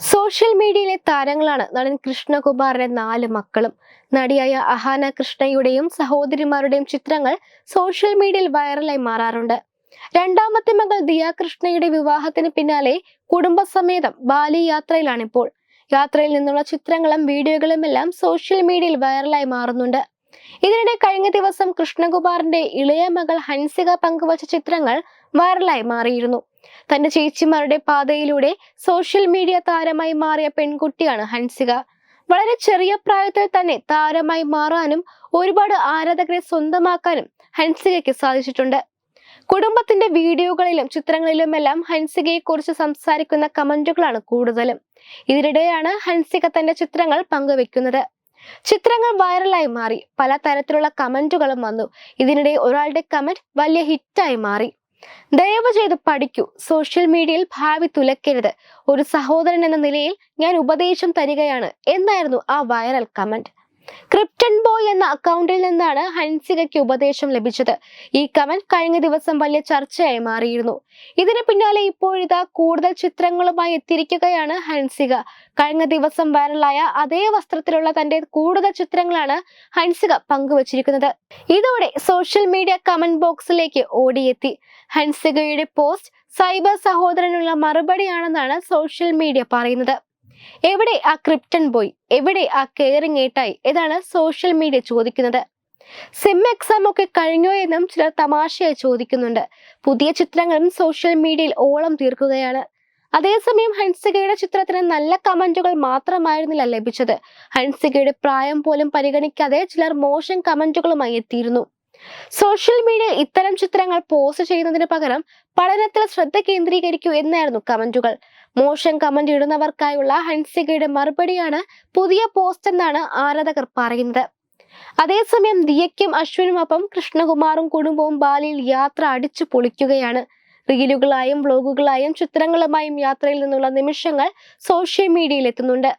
Social മീഡിയയിലെ താരങ്ങളാണ് നടൻ കൃഷ്ണകുമാറിന്റെ നാല് മക്കളും. നടിയായ അഹാന കൃഷ്ണയുടെയും സഹോദരിമാരുടെയും ചിത്രങ്ങൾ സോഷ്യൽ മീഡിയയിൽ വൈറലായി മാറാറുണ്ട്. രണ്ടാമത്തെ മകൾ ദിയ കൃഷ്ണയുടെ വിവാഹത്തിന് പിന്നാലെ കുടുംബസമേതം ബാലി യാത്രയിലാണിപ്പോൾ യാത്രയിൽ നിന്നുള്ള ചിത്രങ്ങളും വീഡിയോകളും എല്ലാം സോഷ്യൽ മീഡിയയിൽ വൈറലായി മാറുന്നുണ്ട്. ഇതിനിടെ കഴിഞ്ഞ ദിവസം കൃഷ്ണകുമാറിന്റെ ഇളയ മകൾ ഹൻസിക പങ്കുവച്ച ചിത്രങ്ങൾ വൈറലായി മാറിയിരുന്നു. തന്റെ ചേച്ചിമാരുടെ പാതയിലൂടെ സോഷ്യൽ മീഡിയ താരമായി മാറിയ പെൺകുട്ടിയാണ് ഹൻസിക. വളരെ ചെറിയ പ്രായത്തിൽ തന്നെ താരമായി മാറാനും ഒരുപാട് ആരാധകരെ സ്വന്തമാക്കാനും ഹൻസികയ്ക്ക് സാധിച്ചിട്ടുണ്ട്. കുടുംബത്തിന്റെ വീഡിയോകളിലും ചിത്രങ്ങളിലുമെല്ലാം ഹൻസികയെ കുറിച്ച് സംസാരിക്കുന്ന കമന്റുകളാണ് കൂടുതലും. ഇതിനിടെയാണ് ഹൻസിക തന്റെ ചിത്രങ്ങൾ പങ്കുവെക്കുന്നത്. ചിത്രങ്ങൾ വൈറലായി മാറി. പല തരത്തിലുള്ള കമന്റുകളും വന്നു. ഇതിനിടെ ഒരാളുടെ കമന്റ് വലിയ ഹിറ്റായി മാറി. ദയവ് ചെയ്ത് പഠിക്കൂ. സോഷ്യൽ മീഡിയയിൽ ഭാവി തുലക്കരുത് ഒരു സഹോദരൻ എന്ന നിലയിൽ ഞാൻ ഉപദേശം തരികയാണ്. എന്നായിരുന്നു ആ വൈറൽ കമന്റ്. ക്രിപ്റ്റൻ ബോയ് എന്ന അക്കൗണ്ടിൽ നിന്നാണ് ഹൻസികയ്ക്ക് ഉപദേശം ലഭിച്ചത്. ഈ കമന്റ് കഴിഞ്ഞ ദിവസം വലിയ ചർച്ചയായി മാറിയിരുന്നു. ഇതിന് പിന്നാലെ ഇപ്പോഴിതാ കൂടുതൽ ചിത്രങ്ങളുമായി എത്തിയിരിക്കുകയാണ് ഹൻസിക. കഴിഞ്ഞ ദിവസം വൈറലായ അതേ വസ്ത്രത്തിലുള്ള തന്റെ കൂടുതൽ ചിത്രങ്ങളാണ് ഹൻസിക പങ്കുവച്ചിരിക്കുന്നത്. ഇതോടെ സോഷ്യൽ മീഡിയ കമന്റ് ബോക്സിലേക്ക് ഓടിയെത്തി. ഹൻസികയുടെ പോസ്റ്റ് സൈബർ സഹോദരനുള്ള മറുപടിയാണെന്നാണ് സോഷ്യൽ മീഡിയ പറയുന്നത്. എവിടെ ആ ക്രിപ്റ്റൺ ബോയ് എവിടെ ആ കെയറിംഗ് ഏട്ടായി? ഇതാണ് സോഷ്യൽ മീഡിയ ചോദിക്കുന്നത്. സിം എക്സാം ഒക്കെ കഴിഞ്ഞോ എന്നും ചിലർ തമാശയായി ചോദിക്കുന്നുണ്ട്. പുതിയ ചിത്രങ്ങളും സോഷ്യൽ മീഡിയയിൽ ഓളം തീർക്കുകയാണ്. അതേസമയം ഹൻസികയുടെ ചിത്രത്തിന് നല്ല കമന്റുകൾ മാത്രമായിരുന്നില്ല ലഭിച്ചത്. ഹൻസികയുടെ പ്രായം പോലും പരിഗണിക്കാതെ ചിലർ മോശം കമന്റുകളുമായി എത്തിയിരുന്നു. സോഷ്യൽ മീഡിയയിൽ ഇത്തരം ചിത്രങ്ങൾ പോസ്റ്റ് ചെയ്യുന്നതിന് പകരം പഠനത്തിൽ ശ്രദ്ധ കേന്ദ്രീകരിക്കൂ എന്നായിരുന്നു കമന്റുകൾ. മോശം കമന്റ് ഇടുന്നവർക്കായുള്ള ഹൻസികയുടെ മറുപടിയാണ് പുതിയ പോസ്റ്റ് എന്നാണ് ആരാധകർ പറയുന്നത്. അതേസമയം ദിയയ്ക്കും അശ്വിനുമൊപ്പം കൃഷ്ണകുമാറും കുടുംബവും ബാലിയിൽ യാത്ര അടിച്ചു പൊളിക്കുകയാണ്. റീലുകളായും വ്ലോഗുകളായും ചിത്രങ്ങളുമായും യാത്രയിൽ നിന്നുള്ള നിമിഷങ്ങൾ സോഷ്യൽ മീഡിയയിൽ എത്തുന്നുണ്ട്.